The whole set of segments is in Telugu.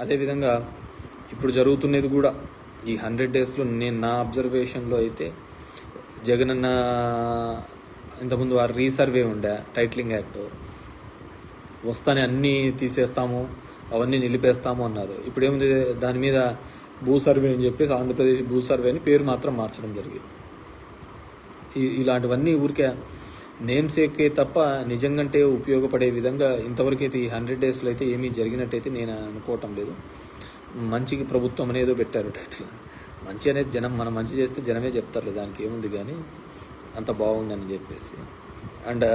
అదేవిధంగా ఇప్పుడు జరుగుతున్నది కూడా ఈ హండ్రెడ్ డేస్లో నేను నా అబ్జర్వేషన్లో అయితే జగనన్న ఇంతకుముందు ఆ రీసర్వే ఉండే టైటిలింగ్ యాక్ట్. వస్తానే అన్నీ తీసేస్తాము అవన్నీ నిలిపేస్తాము అన్నారు. ఇప్పుడు ఏముంది దాని మీద భూ సర్వే అని చెప్పేసి ఆంధ్రప్రదేశ్ భూ సర్వే అని పేరు మాత్రం మార్చడం జరిగింది. ఇలాంటివన్నీ ఊరికే నేమ్ సేకే తప్ప నిజంగంటే ఉపయోగపడే విధంగా ఇంతవరకు అయితే ఈ హండ్రెడ్ డేస్లో అయితే ఏమీ జరిగినట్టయితే నేను అనుకోవటం లేదు. మంచికి ప్రభుత్వం అనేదో పెట్టారు టైటిల్. మంచి అనేది జనం మనం మంచి చేస్తే జనమే చెప్తారు దానికి ఏముంది కానీ అంత బాగుందని చెప్పేసి. And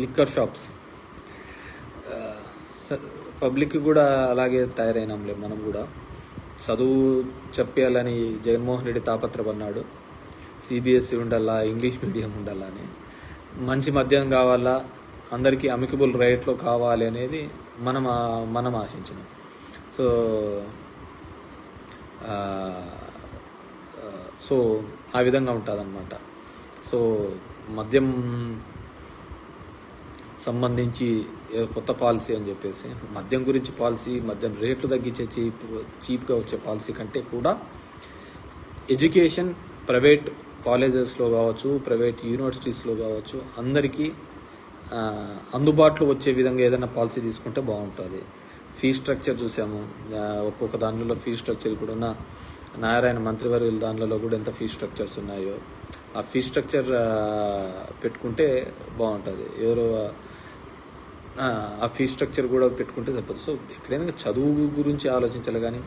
liquor shops. పబ్లిక్ కూడా అలాగే తయారైనాంలే మనం కూడా. చదువు చెప్పాలని జగన్మోహన్ రెడ్డి తాపత్రపన్నాడు సిబిఎస్సి ఉండాలా ఇంగ్లీష్ మీడియం ఉండాలా అని. మంచి మద్యం కావాలా అందరికీ అమికబుల్ రేట్లో కావాలి అనేది మనం మనం ఆశించినాం. సో సో ఆ విధంగా ఉంటుందన్నమాట. సో మద్యం సంబంధించి ఏదో కొత్త పాలసీ అని చెప్పేసి మద్యం గురించి పాలసీ మద్యం రేట్లు తగ్గించే చీప్ చీప్గా వచ్చే పాలసీ కంటే కూడా ఎడ్యుకేషన్ ప్రైవేట్ కాలేజెస్లో కావచ్చు ప్రైవేట్ యూనివర్సిటీస్లో కావచ్చు అందరికీ అందుబాటులో వచ్చే విధంగా ఏదైనా పాలసీ తీసుకుంటే బాగుంటుంది. ఫీ స్ట్రక్చర్ చూసాము. ఒక్కొక్క దానిలో ఫీ స్ట్రక్చర్ కూడా ఉన్న నారాయణ మంత్రివర్యుల దానిలో కూడా ఎంత ఫీ స్ట్రక్చర్స్ ఉన్నాయో. ఆ ఫీ స్ట్రక్చర్ పెట్టుకుంటే బాగుంటుంది. ఎవరు ఆ, ఆ ఫీ స్ట్రక్చర్ కూడా పెట్టుకుంటే సరిపోతుంది. సో ఎక్కడైనా చదువు గురించి ఆలోచించాలి కానీ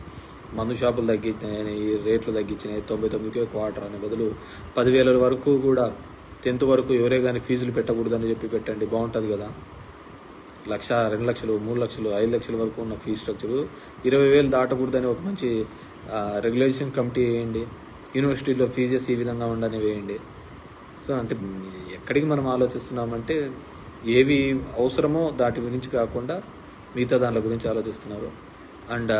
మందు షాపులు తగ్గించినాయి రేట్లు తగ్గించినాయి తొంభై తొమ్మిదికే క్వార్టర్ అనే బదులు పదివేల వరకు కూడా టెన్త్ వరకు ఎవరే కానీ ఫీజులు పెట్టకూడదని చెప్పి పెట్టండి. బాగుంటుంది కదా. లక్ష రెండు లక్షలు మూడు లక్షలు ఐదు లక్షల వరకు ఉన్న ఫీ స్ట్రక్చరు. ఇరవై వేలు దాటకూడదని ఒక మంచి రెగ్యులేషన్ కమిటీ వేయండి. యూనివర్సిటీలో ఫీజెస్ ఈ విధంగా ఉండని వేయండి. సో అంటే ఎక్కడికి మనం ఆలోచిస్తున్నామంటే ఏవి అవసరమో దాటి గురించి కాకుండా మిగతా దాంట్ల గురించి ఆలోచిస్తున్నారు. అండ్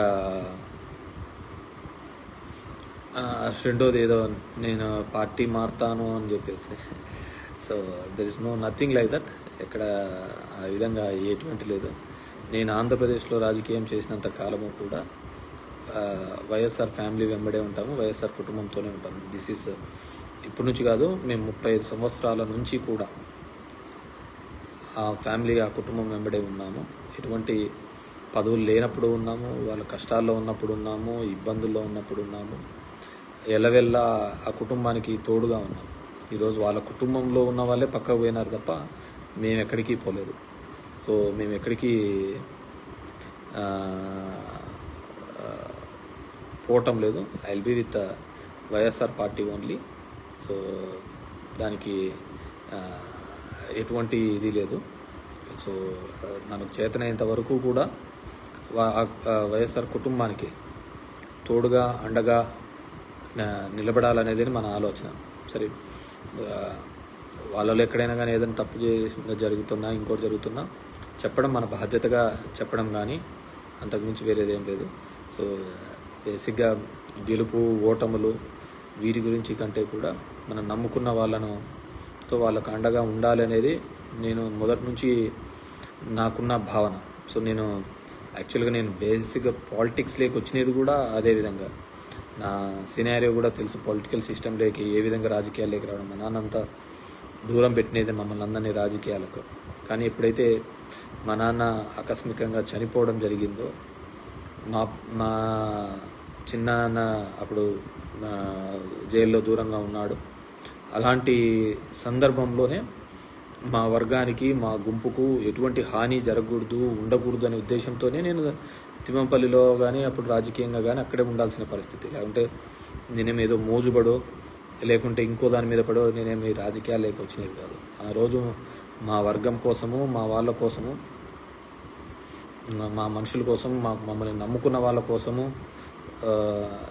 రెండోది ఏదో నేను పార్టీ మారుతాను అని చెప్పేసి. So there is no nothing like that ఎక్కడ ఆ విధంగా ఎటువంటి లేదు. నేను ఆంధ్రప్రదేశ్లో రాజకీయం చేసినంత కాలము కూడా వైఎస్ఆర్ ఫ్యామిలీ వెంబడే ఉంటాము వైఎస్ఆర్ కుటుంబంతోనే ఉంటాము దిస్ ఈస్ ఇప్పటి నుంచి కాదు మేము ముప్పై ఐదు సంవత్సరాల నుంచి కూడా ఆ ఫ్యామిలీ ఆ కుటుంబం వెంబడే ఉన్నాము. ఎటువంటి పదవులు లేనప్పుడు ఉన్నాము వాళ్ళ కష్టాల్లో ఉన్నప్పుడు ఉన్నాము ఇబ్బందుల్లో ఉన్నప్పుడు ఉన్నాము. ఎలవెల్లా ఆ కుటుంబానికి తోడుగా ఉన్నాం. ఈరోజు వాళ్ళ కుటుంబంలో ఉన్న వాళ్ళే పక్కకు పోయినారు తప్ప మేము ఎక్కడికి పోలేదు. సో మేము ఎక్కడికి పోవటం లేదు. I will be with YSR party only so దానికి ఎటువంటి ఇది లేదు. సో మనకు చేతనైనంత వరకు కూడా వైఎస్ఆర్ కుటుంబానికి తోడుగా అండగా నిలబడాలనేది మన ఆలోచన. సరే వాళ్ళలో ఎక్కడైనా కానీ ఏదైనా తప్పు చేసిన జరుగుతున్నా ఇంకోటి జరుగుతున్నా చెప్పడం మన బాధ్యతగా చెప్పడం కానీ అంతకుమించి వేరేది ఏం లేదు. సో బేసిక్గా గెలుపు ఓటములు వీరి గురించి కంటే కూడా మనం నమ్ముకున్న వాళ్ళను తో వాళ్ళకు అండగా ఉండాలి అనేది నేను మొదటి నుంచి నాకున్న భావన. సో నేను యాక్చువల్గా నేను బేసిక్గా పాలిటిక్స్లోకి వచ్చినది కూడా అదే విధంగా. నా సినారియో కూడా తెలుసు. పొలిటికల్ సిస్టంలోకి ఏ విధంగా రాజకీయాల్లోకి రావడం మా నాన్నంతా దూరం పెట్టినది మమ్మల్ని అందరినీ రాజకీయాలకు. కానీ ఎప్పుడైతే మా నాన్న ఆకస్మికంగా చనిపోవడం జరిగిందో మా మా చిన్నాన్న అప్పుడు జైల్లో దూరంగా ఉన్నాడు. అలాంటి సందర్భంలోనే మా వర్గానికి మా గుంపుకు ఎటువంటి హాని జరగకూడదు ఉండకూడదు అనే ఉద్దేశంతోనే నేను తిమ్మంపల్లిలో కానీ అప్పుడు రాజకీయంగా కానీ అక్కడే ఉండాల్సిన పరిస్థితి. లేకుంటే నేనేమి ఏదో మోజుబడో లేకుంటే ఇంకో దాని మీద పడో నేనేమి రాజకీయాల్లోకి వచ్చినది కాదు. ఆ రోజు మా వర్గం కోసము మా వాళ్ళ కోసము మా- మనుషుల కోసం మా మమ్మల్ని నమ్ముకున్న వాళ్ళ కోసము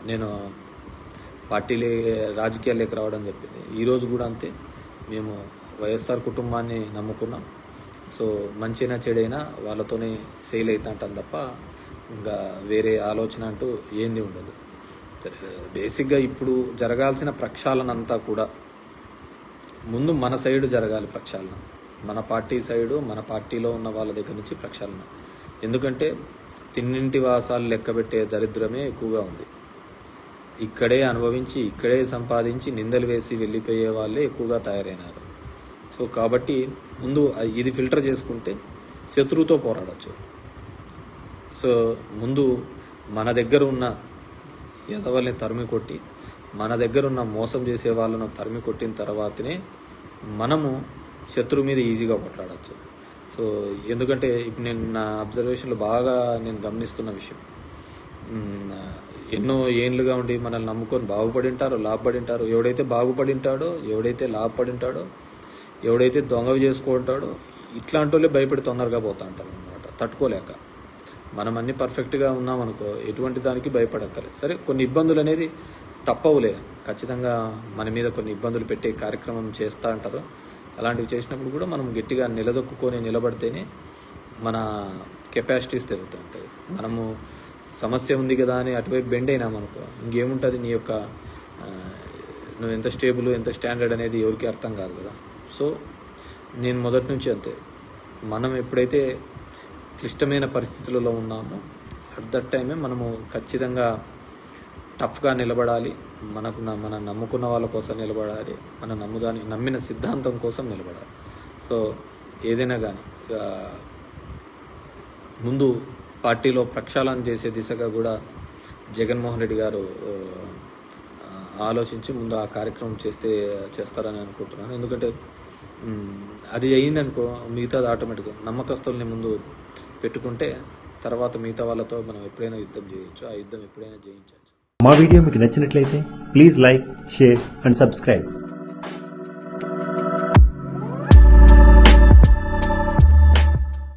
నేను పార్టీలే రాజకీయాల్లోకి రావడం చెప్పింది ఈరోజు కూడా అంతే. మేము వైఎస్ఆర్ కుటుంబాన్ని నమ్ముకున్నాం. సో మంచైనా చెడైనా వాళ్ళతోనే సేల్ అవుతాంటాం తప్ప ఇంకా వేరే ఆలోచన అంటూ ఏంది ఉండదు. బేసిక్గా ఇప్పుడు జరగాల్సిన ప్రక్షాళన అంతా కూడా ముందు మన సైడు జరగాలి ప్రక్షాళన. మన పార్టీ సైడు మన పార్టీలో ఉన్న వాళ్ళ దగ్గర నుంచి ప్రక్షాళన. ఎందుకంటే తిన్నింటి వాసాలు లెక్కబెట్టే దరిద్రమే ఎక్కువగా ఉంది. ఇక్కడే అనుభవించి ఇక్కడే సంపాదించి నిందలు వేసి వెళ్ళిపోయే వాళ్ళే ఎక్కువగా తయారైనారు. సో కాబట్టి ముందు ఇది ఫిల్టర్ చేసుకుంటే శత్రువుతో పోరాడచ్చు. సో ముందు మన దగ్గర ఉన్న ఎదవల్ని తరిమి కొట్టి మన దగ్గర ఉన్న మోసం చేసే వాళ్ళను తరిమి కొట్టిన తర్వాతనే మనము శత్రువు మీద ఈజీగా కొట్లాడచ్చు. సో ఎందుకంటే ఇప్పుడు నేను నా అబ్జర్వేషన్లో బాగా నేను గమనిస్తున్న విషయం. ఎన్నో ఏండ్లుగా ఉండి మనల్ని నమ్ముకొని బాగుపడింటారో లాభపడింటారో ఎవడైతే బాగుపడింటాడో ఎవడైతే లాభపడింటాడో ఎవడైతే దొంగవి చేసుకుంటాడో ఇట్లాంటి వాళ్ళే భయపడి తొందరగా పోతా ఉంటారు అనమాట తట్టుకోలేక. మనం అన్ని పర్ఫెక్ట్గా ఉన్నామనుకో ఎటువంటి దానికి భయపడక్కర్లేదు. సరే కొన్ని ఇబ్బందులు అనేది తప్పవులే. ఖచ్చితంగా మన మీద కొన్ని ఇబ్బందులు పెట్టే కార్యక్రమం చేస్తూ అంటారు. అలాంటివి చేసినప్పుడు కూడా మనం గట్టిగా నిలదొక్కుని నిలబడితేనే మన కెపాసిటీస్ తిరుగుతుంటాయి మనము సమస్య ఉంది కదా అని అటువైపు బెండ్ అయినామనుకో ఇంకేముంటుంది నీ యొక్క నువ్వు ఎంత స్టేబుల్ ఎంత స్టాండర్డ్ అనేది ఎవరికి అర్థం కాదు కదా. సో నేను మొదటి నుంచి అంతే. మనం ఎప్పుడైతే క్లిష్టమైన పరిస్థితులలో ఉన్నామో అట్ దట్ టైమే మనము ఖచ్చితంగా టఫ్గా నిలబడాలి మనకు న- మన నమ్ముకున్న వాళ్ళ కోసం నిలబడాలి మన నమ్ముదాని నమ్మిన సిద్ధాంతం కోసం నిలబడాలి. సో ఏదైనా కానీ ముందు పార్టీలో ప్రక్షాళన చేసే దిశగా కూడా జగన్మోహన్ రెడ్డి గారు ఆలోచించి ముందు ఆ కార్యక్రమం చేస్తే చేస్తారని అనుకుంటున్నాను. ఎందుకంటే అది అయ్యిందనుకో మిగతాది ఆటోమేటిక్గా నమ్మకస్తుల్ని ముందు పెట్టుకుంటే తర్వాత మిగతా వాళ్ళతో మనం ఎప్పుడైనా యుద్ధం చేయొచ్చు. ఆ యుద్ధం ఎప్పుడైనా జయించవచ్చు. మా వీడియో మీకు నచ్చినట్లయితే please like share and subscribe